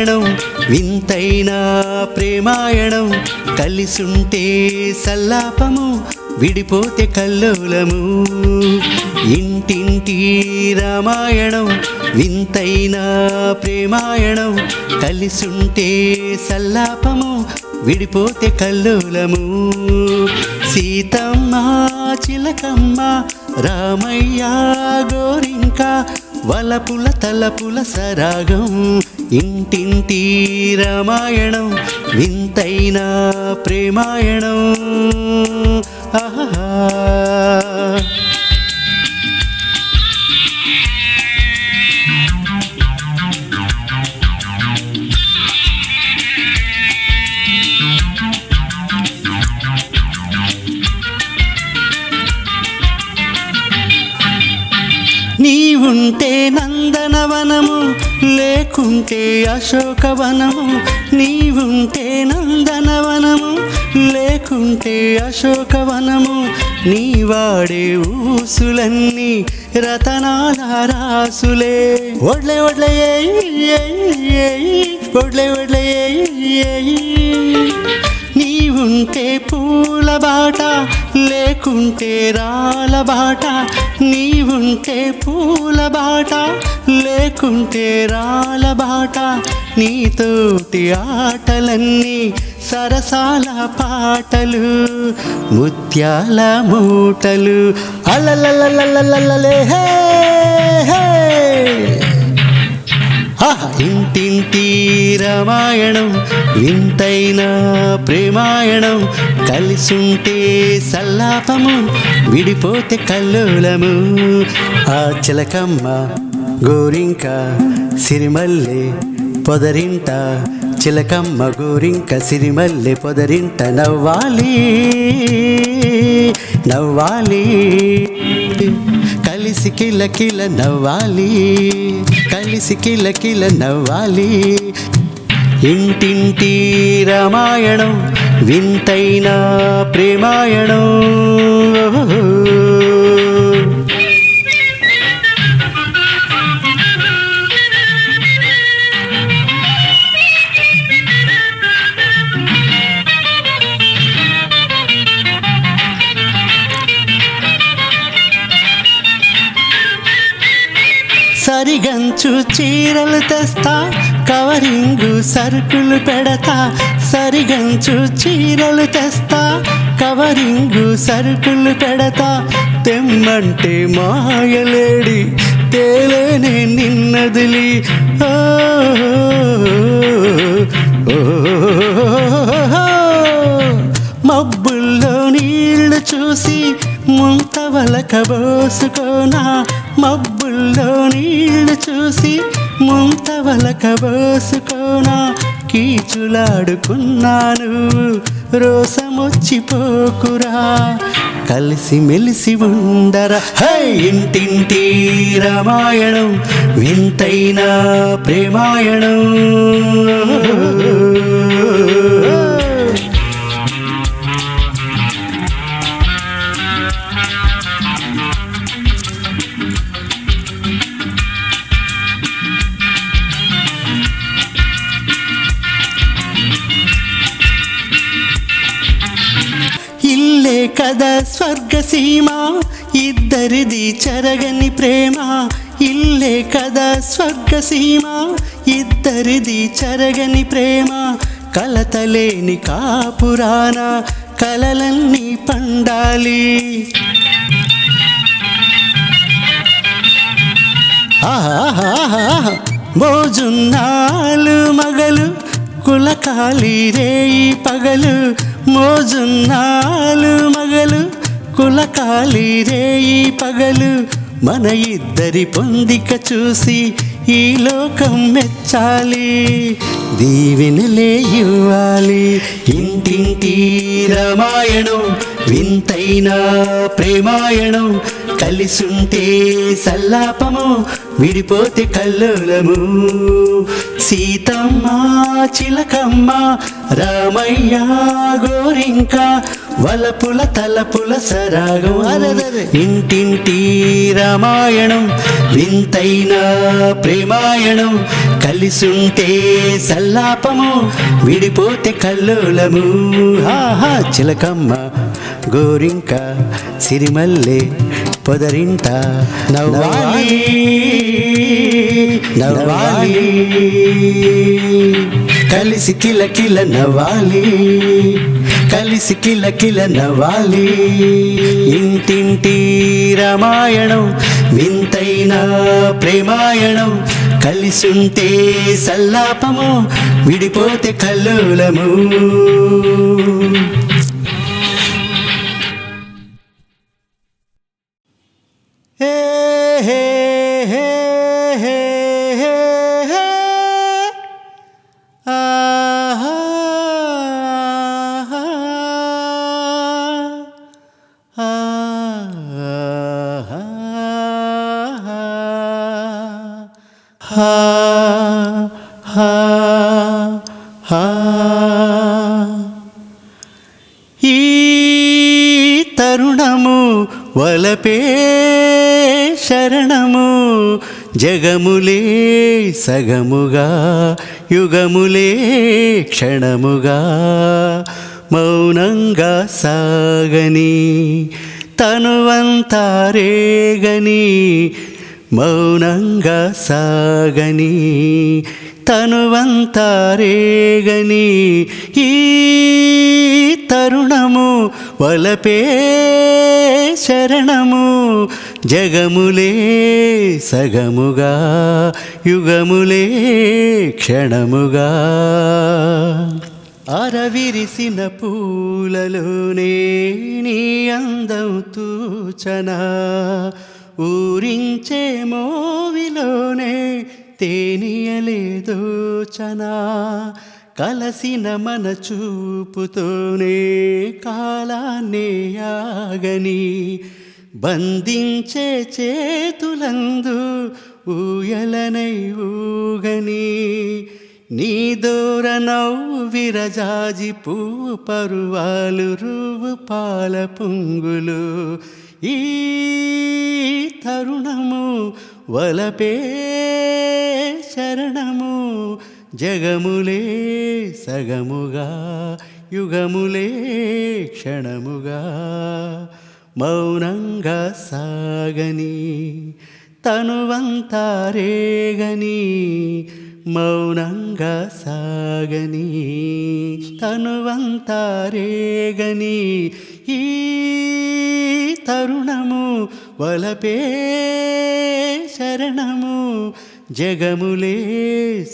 రామాయణం వింతైన ప్రేమాయణం కలిసుంటే సల్లాపము విడిపోతే కల్లోలము. ఇంటింటి రామాయణం వింతైన ప్రేమాయణం కలిసుంటే సల్లాపము విడిపోతే కల్లోలము. సీతమ్మ చిలకమ్మ రామయ్య గోరింక వలపుల తలపుల సరాగం ఇంటింటి రామాయణం వింతైన ప్రేమాయణం. ఆహా నీవుంటే నా లేకుంటే అశోకవనము నీవుంటే నందనవనము లేకుంటే అశోకవనము నీ వాడే ఊసులన్నీ రతనాల రాసులే ఒడ్లే ఒడ్లే ఒడ్లే ఒడ్లే ఉంటే పూల బాట లేకుంటే రాల బాట. నీవుంటే పూల బాట లేకుంటే రాల బాట. నీతోటి ఆటలన్నీ సరసాల పాటలు ముత్యాల మూటలు. అలలలలలలలే హే హే ఇంటింటి రామాయణం వింతైన ప్రేమాయణం కలిసుంటే సల్లాపము విడిపోతే కల్లోలము. ఆ చిలకమ్మ గోరింక సిరిమల్లె పొదరింట. చిలకమ్మ గోరింక సిరిమల్లె పొదరింట. నవ్వాలి నవ్వాలి. కలిసి కిల కిల నవ్వాలి కలిసి కిల కిల నవ్వాలి. ఇంటింటి రామాయణం వింతైన ప్రేమాయణం. తెస్తా కవరింగు సరుకులు పెడతా సరిగంచు చీరలు తెస్తా కవరింగు సరుకులు పెడతా తెమ్మంటే మాయలేడి తేలేనే నిన్నదిలి. ఓ, ఓ, మబ్బుల్లో నీళ్ళు చూసి ముంతవలక బోసుకోనా మబ్బుల్లో నీళ్ళు చూసి ముంతవలక బోసుకోనా కీచులాడుకున్నాను. రోసమొచ్చిపోకురా కలిసి మెలిసి ఉండరా. హై ఇంటింటి రామాయణం వింతైన ప్రేమాయణం. కదా స్వర్గసీమ ఇద్దరిది చెరగని ప్రేమ. ఇల్లే కదా స్వర్గసీమ ఇద్దరిది చెరగని ప్రేమ. కలతలేని కాపురాన కలలన్నీ పండాలి. ఆహాహాహా మోజున్నాలు మగలు కులకాలి రేయి పగలు. మోజున్నాలు మగలు కులకాలి రేయి పగలు. మన ఇద్దరి పొందిక చూసి ఈ లోకం మెచ్చాలి. దీవెనలే ఇవ్వాలి. ఇంటింటి రామాయణం వింతైన ప్రేమాయణం కలిసుంటే సల్లాపము విడిపోతే కల్లోలము. సీతమ్మ చిలకమ్మ రామయ్య గోరింక వలపుల తలపుల సరాగం. అరెరెరె. ఇంటింటి రామాయణం వింతైన ప్రేమాయణం కలిసుంటే సల్లాపము విడిపోతే కల్లోలము. ఆహా చిలకమ్మ గోరింక సిరిమల్లె పొదరింట నవ్వాలి నవ్వాలి. కలిసి కిల కిల నవ్వాలి కలిసి కిల కిల నవ్వాలి. ఇంటింటి రామాయణం వింతైన ప్రేమాయణం కలిసుంటే సల్లాపము విడిపోతే కల్లోలము. జగపే శరణము. జగములే సగముగా యుగములే క్షణముగా. మౌనంగా సాగని తనువంతారేగని మౌనంగా సాగని. తనువంతారేగని ఈ తరుణము వలపే శరణము. జగములే సగముగా యుగములే క్షణముగా. అరవిరిసిన పూలలోనే నీ అందం తూచనా. ఊరించే మోవిలోనే తేనియలేదోచనా కలసిన మన చూపుతోనే కాలాన్నే యాగని బంధించే చేతులందు ఊయలనై ఊగని నీ దూర నవ్వు విరజాజి పువ్వు పరువాలు రూవు పాల పుంగులు ఈ తరుణము వలపే శరణము జగములే సగముగా యుగములే క్షణముగా. మౌనంగా సాగని తనువంతారేగని మౌనంగా సాగని తనువంతారేగని ఈ తరుణము వలపే శరణము. జగములే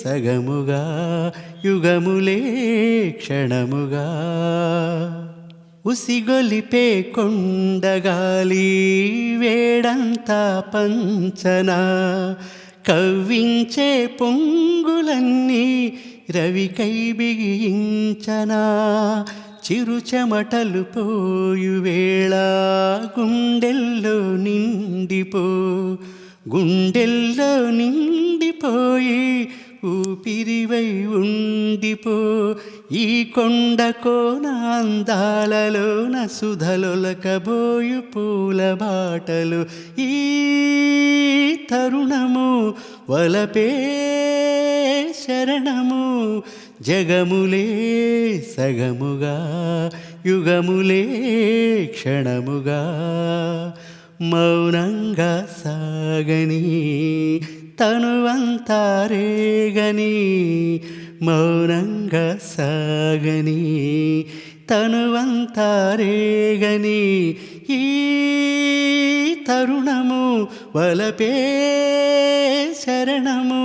సగముగా యుగములే క్షణముగా. ఉసిగొలిపే కొండగాలి వేడంతా పంచనా. కవ్వించే పొంగులన్నీ రవికై బిగించనా. చిరు చెమటలు పోయు వేళ గుండెల్లో నిండిపో గుండెల్లో నిండిపోయి ఊపిరివై ఉండిపో. ఈ కొండ కోన అందాలలోన సుధలొలకబోయు పూల బాటలు ఈ తరుణము వలపే శరణము. జగములే సగముగా యుగములే క్షణముగా మౌనంగా సాగని తనువంతారేగని మౌనంగా సాగని తనువంతారేగని ఈ తరుణము వలపే శరణము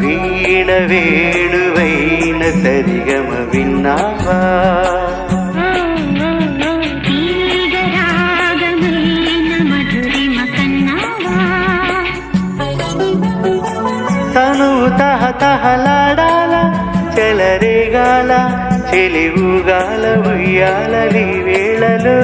వేణువైన తెలివుగాల ఉయ్యాలలి వేళలో.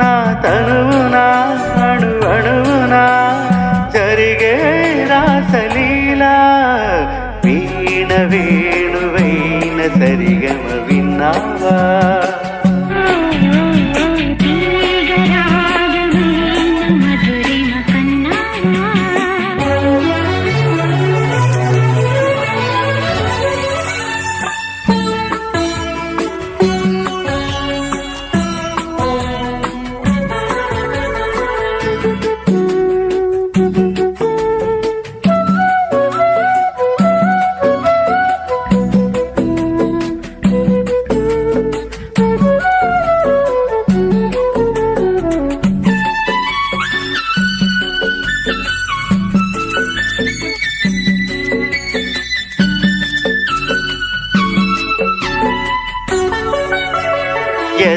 నా తనువునా అణు అణువునా జరిగే రాసలీల. వీణ వేణువైన సరిగమ విన్నావా?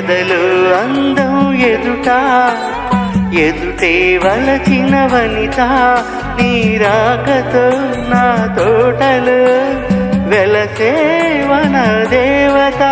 ఎదలు అందం ఎదుట ఎదుటే వలచిన వనిత నీరాకతో నా తోటలు వెలసే వన దేవత.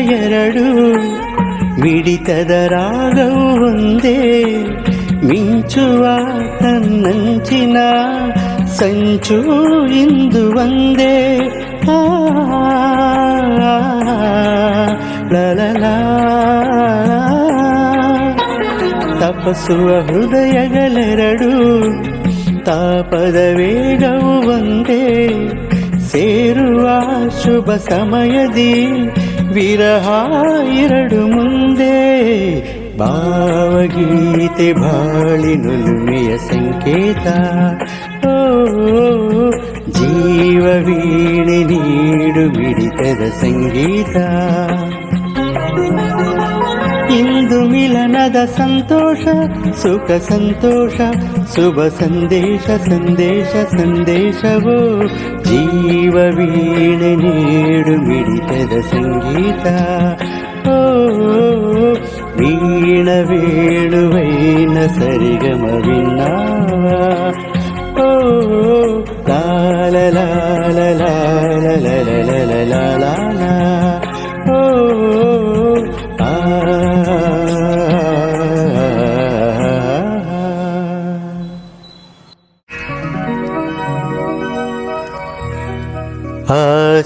ಎರಡು ಮಿಡಿತದ ರಾಗವು ಒಂದೇ ಮಿಂಚುವ ತನ್ನಂಚಿನ ಸಂಚು ಇಂದು ಒಂದೇ ಆ, ಲಲಲಾ. ತಪಸುವ ಹೃದಯಗಳೆರಡು ತಾಪದ ವೇಗವು ಒಂದೇ ಸೇರುವ ಶುಭ ಸಮಯದಿ ವಿರಹ ಎರಡು ಮುಂದೆ ಭಾವಗೀತೆ ಬಾಳಿನುಲುಮೆಯ ಸಂಕೇತ. ಓ ಜೀವ ವೀಣೆ ನೀಡು ಮಿಡಿತದ ಸಂಗೀತ. ಇಂದು ಮಿಲನದ ಸಂತೋಷ ಸುಖ ಸಂತೋಷ ಶುಭ ಸಂದೇಶ ಸಂದೇಶ ಸಂದೇಶವೋ ಜೀವ ವೀಣೆ ನೀಡು ಮಿಡಿತದ ಸಂಗೀತ ಓ ವೀಣ ವೇಣುವೈನ ಸರಿಗಮ ವಿನ್ನಾವ ಓ ಲಾಲ ಲಾಲ ಲಾಲ ಲಾಲ ಲಾಲ ಲಾಲ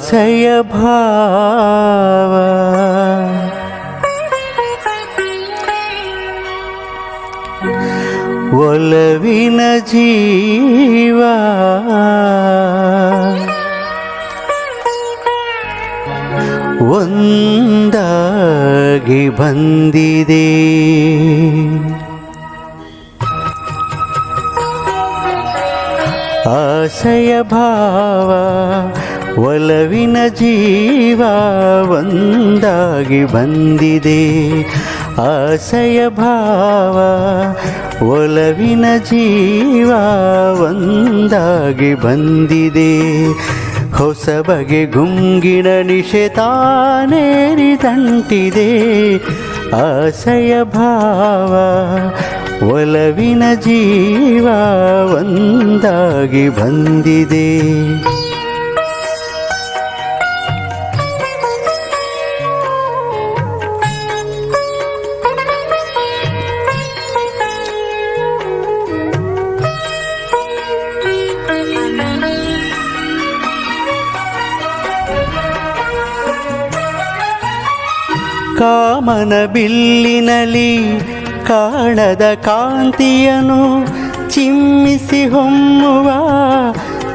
ಆಶಯ ಭಾವ ಒಲವಿನ ಜೀವ ಒಂದಾಗಿ ಬಂದಿದೆ ಆಶಯ ಭಾವ ಒಲವಿನ ಜೀವ ಒಂದಾಗಿ ಬಂದಿದೆ. ಆಸೆಯ ಭಾವ ಒಲವಿನ ಜೀವ ಒಂದಾಗಿ ಬಂದಿದೆ. ಹೊಸ ಬಗೆ ಗುಂಗಿನ ನಿಷೇತಾನೇರಿದಂಟಿದೆ ಆಸೆಯ ಭಾವ ಒಲವಿನ ಜೀವ ಒಂದಾಗಿ ಬಂದಿದೆ. ಕಾಮನ ಬಿಲ್ಲಿನಲಿ ಕಾಣದ ಕಾಂತಿಯನು ಚಿಮ್ಮಿಸಿ ಹೊಮ್ಮುವ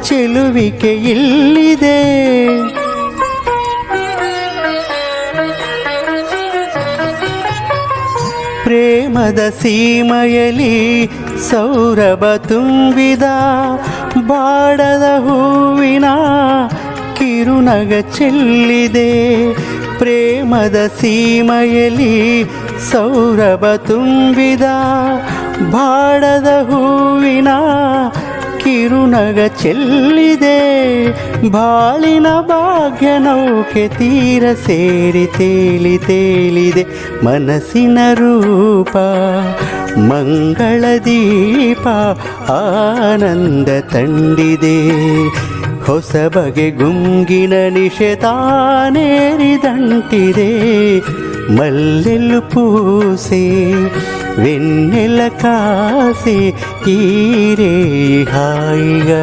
ಚೆಲುವಿಕೆ ಇಲ್ಲಿದೆ ಪ್ರೇಮದ ಸೀಮೆಯಲ್ಲಿ ಸೌರಭ ತುಂಬಿದ ಬಾಡದ ಹೂವಿನ ಕಿರುನಗ ಚೆಲ್ಲಿದೆ. ಪ್ರೇಮದ ಸೀಮೆಯಲ್ಲಿ ಸೌರಭ ತುಂಬಿದ ಬಾಡದ ಹೂವಿನ ಕಿರುನಗ ಚೆಲ್ಲಿದೆ. ಬಾಳಿನ ಭಾಗ್ಯ ನೌಕೆ ತೀರ ಸೇರಿ ತೇಲಿ ತೇಲಿದೆ. ಮನಸ್ಸಿನ ರೂಪ, ಮಂಗಳ ದೀಪ, ಆನಂದ ತಂಡಿದೆ. ಹೊಸ ಬಗೆ ಗುಂಗಿನ ನಿಷೇತಾನೇರಿದಂಟಿದೆ ಮಲ್ಲೆಲ್ಲು ಪೂಸೆ వెన్నెల కాసే ఈరే హాయిగా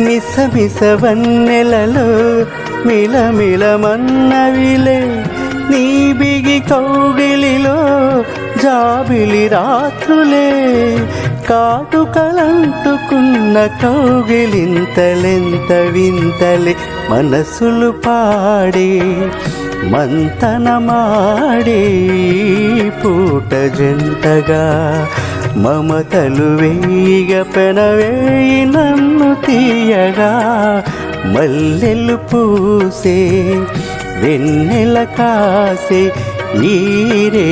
మిస మిలమిలమన్నవిలే. నీ బిగి కౌగిలిలో జాబిలి రాత్రులే. కాటుకలంటుకున్న కౌగిలింతలెంత వింతలే మనసులు పాడే మంతనమాడే పూట జంటగా. మమతలు వేయిగ పెనవేయి నన్ను తీయగా మల్లెలు పూసే వెన్నెల కాసే నీరే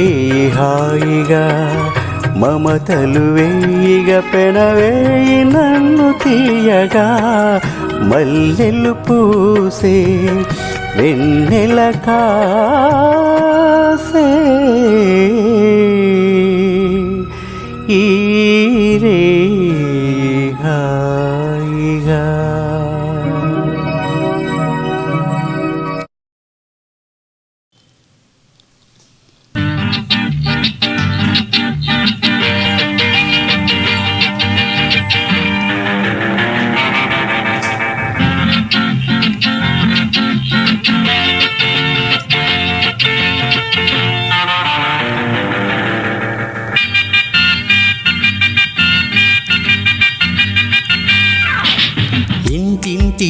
హాయిగా. మమతలు వేయిగ పెనవేయి నన్ను తీయగా మల్లెలు పూసే వెన్నెల కాసే. रे गाई गा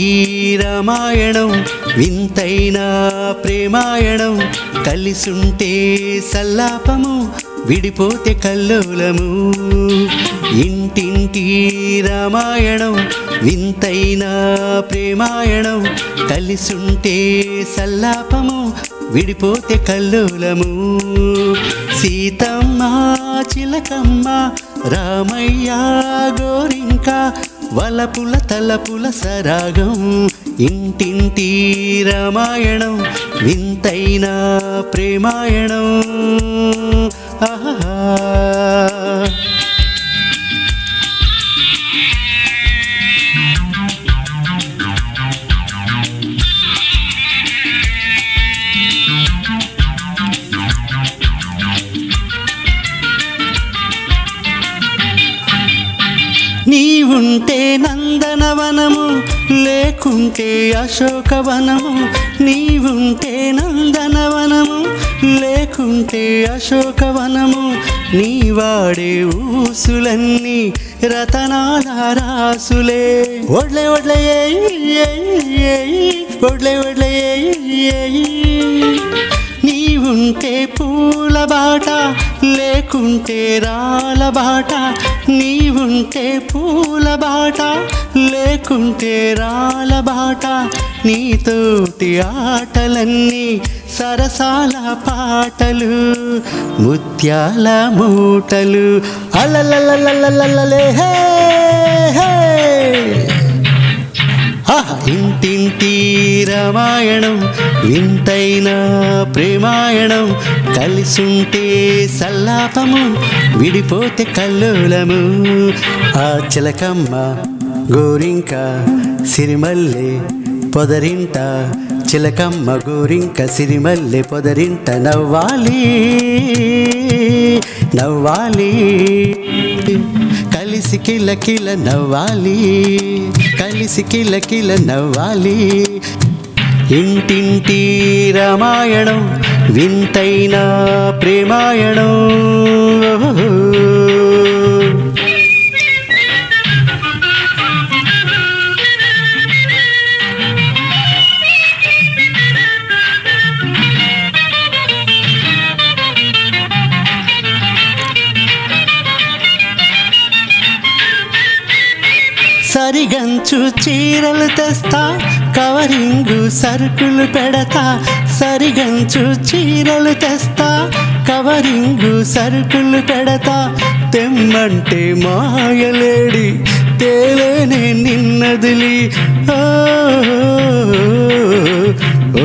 ఈ రామాయణం వింతైన ప్రేమాయణం కలిసుంటే సల్లాపము విడిపోతే కల్లోలము. ఇంటింటి రామాయణం వింతైన ప్రేమాయణం కలిసుంటే సల్లాపము విడిపోతే కల్లోలము. సీతమ్మ చిలకమ్మ రామయ్య గోరింక వలపుల తలపుల సరాగం ఇంటింటి రామాయణం వింతైన ప్రేమాయణం. ఆహా నందనవనము లేకుంటే అశోకవనము నీవుంటే నందనవనము లేకుంటే అశోకవనము నీ వాడే ఊసులన్నీ రతనాల రాసులే ఒడ్లే ఒడ్లే ఒడ్లే ఒడ్లే. నీవుంటే పూల బాట లేకుంటే రాల బాట నీవుంటే పూల బాట లేకుంటే రాలబాట నీతోటి ఆటలన్నీ సరసాల పాటలు ముత్యాల మూటలు. అలలలలలలలే ఇంటింటి రామాయణం ఇంతైనా ప్రేమాయణం కలిసుంటే సల్లాపము విడిపోతే కల్లోలము ఆ చిలకమ్మ గోరింక సిరిమల్లె పొదరింట చిలకమ్మ గోరింక సిరిమల్లె పొదరింట. నవ్వాలి నవ్వాలి కలిసి కిల కిల నవ్వాలి కలిసి కిల కిల నవ్వాలి. ఇంటింటి రామాయణం వింతైన ప్రేమాయణం. సరిగంచు చీరలు తెస్తా కవరింగు సరుకులు పెడతా. సరిగంచు చీరలు తెస్తా కవరింగు సరుకులు పెడతా. తెమ్మంటే మాయలేడి తేలేనే నిన్నదిలి. ఓ, ఓ,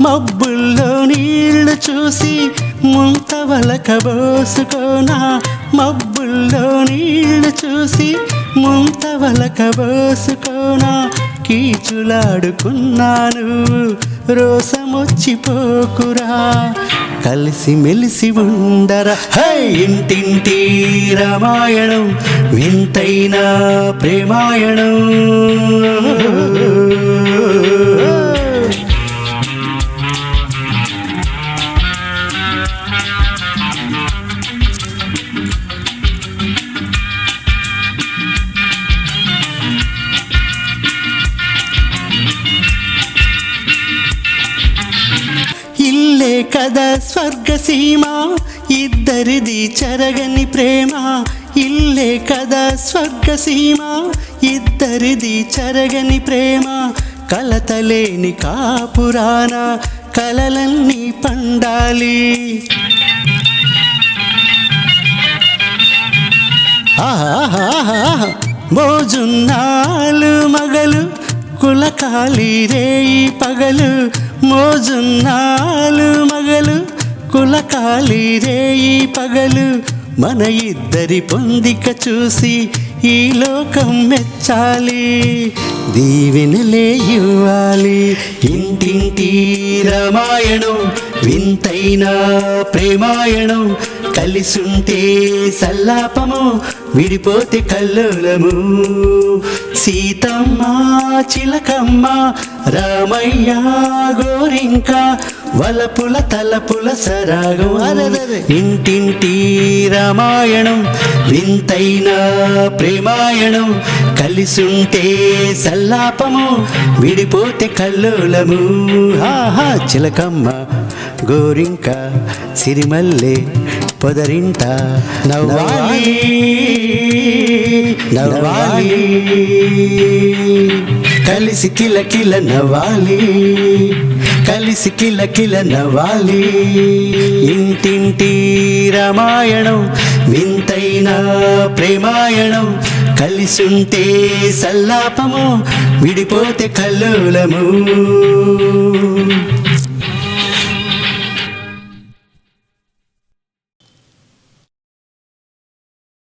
మబ్బుల్లో నీళ్ళు చూసి ముంత వలకబోసుకోనా మబ్బుల్లో నీళ్ళు చూసి ముంతవలకబోసుకోనా కీచులాడుకున్నాను. రోసమొచ్చిపోకురా. కలిసి మెలిసి ఉండరా. హై ఇంటింటి రామాయణం వింతైన ప్రేమాయణం. కదా స్వర్గసీమ ఇద్దరిది చెరగని ప్రేమ. ఇల్లే కదా స్వర్గసీమ ఇద్దరిది చెరగని ప్రేమ. కలతలేని కాపురాన కలలన్నీ పండాలి. ఆహాహాహా మోజున్నాలు మగలు కులకాలి రేయి పగలు. మోజున్నాలు మగలు కులకాలి రేయి పగలు. మన ఇద్దరి పొందిక చూసి ఈ లోకం మెచ్చాలి దీవెనలే ఇవ్వాలి ఇంటింటి రామాయణం వింతైన ప్రేమాయణం కలిసుంటే సల్లాపము విడిపోతే కల్లోలము. సీతమ్మ చిలకమ్మ రామయ్య గోరింక వలపుల తలపుల సరాగం అరదర ఇంటింటి రామాయణం వింతైన ప్రేమాయణం కలిసుంటే సల్లాపము విడిపోతే కల్లోలము. ఆహా చిలకమ్మ గోరింక సిరిమల్లె పొదరింట నవ్వాలి. నవ్వాలి. కలిసి కిల కిల నవ్వాలి కలిసి కిల కిల నవ్వాలి. ఇంటింటి రామాయణం వింతైన ప్రేమాయణం కలిసుంటే సల్లాపము విడిపోతే కల్లోలము.